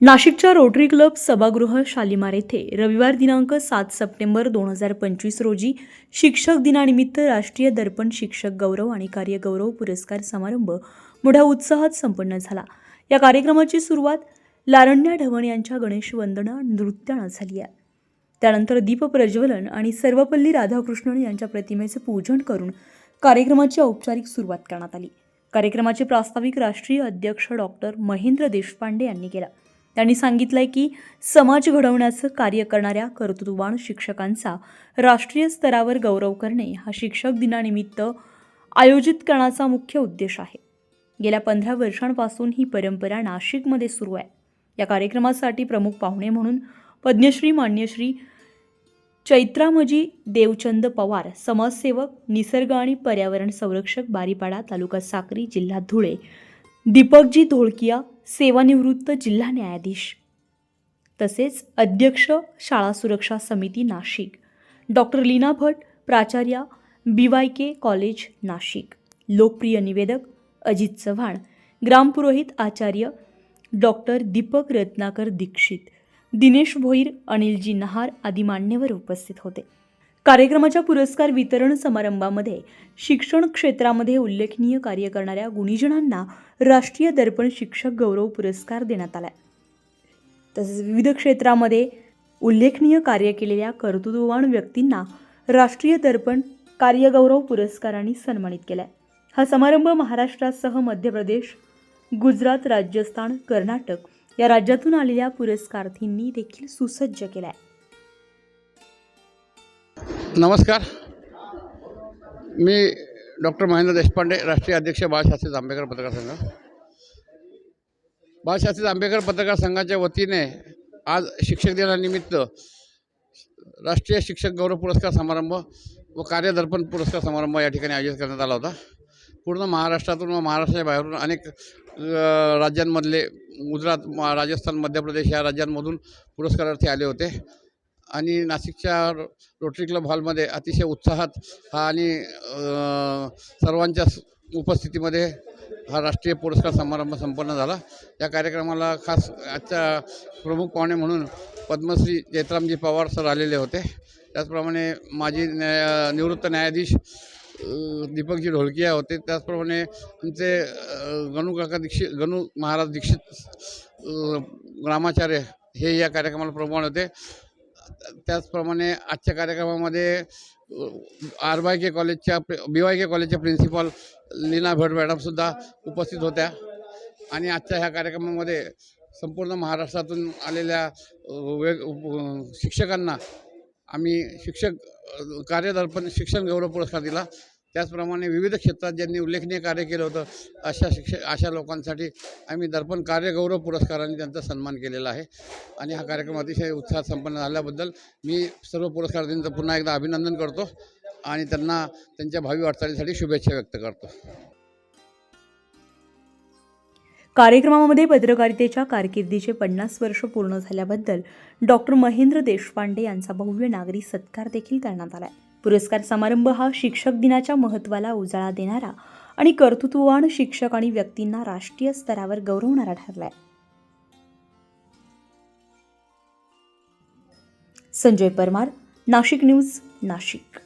नाशिकच्या rotary club सभागृह शालिमार येथे रविवार दिनांक सात सप्टेंबर दोन हजार पंचवीस रोजी शिक्षक दिनानिमित्त राष्ट्रीय दर्पण शिक्षक गौरव आणि कार्यगौरव पुरस्कार समारंभ मोठ्या उत्साहात संपन्न झाला. या कार्यक्रमाची सुरुवात लारण्या ढवण यांच्या गणेश वंदना नृत्यानं झाली आहे. त्यानंतर दीप प्रज्वलन आणि सर्वपल्ली राधाकृष्णन यांच्या प्रतिमेचे पूजन करून कार्यक्रमाची औपचारिक सुरुवात करण्यात आली. कार्यक्रमाचे प्रास्ताविक राष्ट्रीय अध्यक्ष डॉक्टर महेंद्र देशपांडे यांनी केला. त्यांनी सांगितलं आहे की समाज घडवण्याचं कार्य करणाऱ्या कर्तृत्ववान शिक्षकांचा राष्ट्रीय स्तरावर गौरव करणे हा शिक्षक दिनानिमित्त आयोजित करण्याचा मुख्य उद्देश आहे. गेल्या पंधरा वर्षांपासून ही परंपरा नाशिकमध्ये सुरू आहे. या कार्यक्रमासाठी प्रमुख पाहुणे म्हणून पद्मश्री मान्यश्री चैत्रामजी देवचंद पवार समाजसेवक निसर्ग आणि पर्यावरण संरक्षक बारीपाडा तालुका साक्री जिल्हा धुळे दीपकजी धोळकिया सेवानिवृत्त जिल्हा न्यायाधीश. तसेच अध्यक्ष शाळा सुरक्षा समिती नाशिक. डॉक्टर लीना भट प्राचार्या B Y K college Nashik. लोकप्रिय निवेदक अजित चव्हाण. ग्रामपुरोहित आचार्य डॉक्टर दीपक रत्नाकर दीक्षित. दिनेश भोईर अनिलजी नहार आदी मान्यवर उपस्थित होते. कार्यक्रमाच्या पुरस्कार वितरण समारंभामध्ये शिक्षण क्षेत्रामध्ये उल्लेखनीय कार्य करणाऱ्या गुणीजनांना राष्ट्रीय दर्पण शिक्षक गौरव पुरस्कार देण्यात आला तसेच विविध क्षेत्रामध्ये उल्लेखनीय कार्य केलेल्या कर्तृत्ववान व्यक्तींना राष्ट्रीय दर्पण कार्यगौरव पुरस्कारांनी सन्मानित केलाय. हा समारंभ महाराष्ट्रासह मध्य प्रदेश गुजरात राजस्थान कर्नाटक या राज्यातून आलेल्या पुरस्कारार्थींनी देखील सुसज्ज केला आहे नमस्कार. मी डॉक्टर महेंद्र देशपांडे राष्ट्रीय अध्यक्ष बाळशास्त्री जांभेकर पत्रकार संघ. बाळशास्त्री जांभेकर पत्रकार संघाच्या वतीने आज शिक्षक दिनानिमित्त राष्ट्रीय शिक्षक गौरव पुरस्कार समारंभ व कार्यदर्पण पुरस्कार समारंभ या ठिकाणी आयोजित करण्यात आला होता. पूर्ण महाराष्ट्रातून व महाराष्ट्राच्या बाहेरून अनेक राज्यांमधले गुजरात राजस्थान मध्य प्रदेश या राज्यांमधून पुरस्कारार्थी आले होते. आणि नाशिकच्या रोटरी क्लब हॉलमध्ये अतिशय उत्साहात हा आणि सर्वांच्या उपस्थितीमध्ये हा राष्ट्रीय पुरस्कार समारंभ संपन्न झाला. या कार्यक्रमाला खास आजच्या प्रमुख पाहुणे म्हणून पद्मश्री जयत्रामजी पवार सर आलेले होते. त्याचप्रमाणे माजी न्याय निवृत्त न्यायाधीश दीपकजी ढोलकिया होते. त्याचप्रमाणे आमचे गणू काका दीक्षित गणू महाराज दीक्षित रामाचार्य हे या कार्यक्रमाला प्रमाण होते. त्याचप्रमाणे आजच्या कार्यक्रमामध्ये आर वाय के कॉलेजच्या बी वाय के कॉलेजच्या प्रिन्सिपॉल लीना भट मॅडमसुद्धा उपस्थित होत्या. आणि आजच्या ह्या कार्यक्रमामध्ये संपूर्ण महाराष्ट्रातून आलेल्या वेग उप- शिक्षकांना आम्ही शिक्षक कार्यदर्पण शिक्षण गौरव पुरस्कार दिला. त्याचप्रमाणे विविध क्षेत्रात ज्यांनी उल्लेखनीय कार्य केलं होतं अशा शिक्षक अशा लोकांसाठी आम्ही दर्पण कार्यगौरव पुरस्काराने त्यांचा सन्मान केलेला आहे. आणि हा कार्यक्रम अतिशय उत्साहात संपन्न झाल्याबद्दल मी सर्व पुरस्कारार्थींचं पुन्हा एकदा अभिनंदन करतो आणि त्यांना त्यांच्या भावी वाटचालीसाठी शुभेच्छा व्यक्त करतो. कार्यक्रमामध्ये पत्रकारितेच्या कारकिर्दीचे पन्नास वर्ष पूर्ण झाल्याबद्दल डॉक्टर महेंद्र देशपांडे यांचा भव्य नागरी सत्कार देखील करण्यात आला आहे पुरस्कार समारंभ हा शिक्षक दिनाच्या महत्त्वाला उजाळा देणारा आणि कर्तृत्ववान शिक्षक आणि व्यक्तींना राष्ट्रीय स्तरावर गौरवणारा ठरलाय. संजय परमार नाशिक न्यूज नाशिक.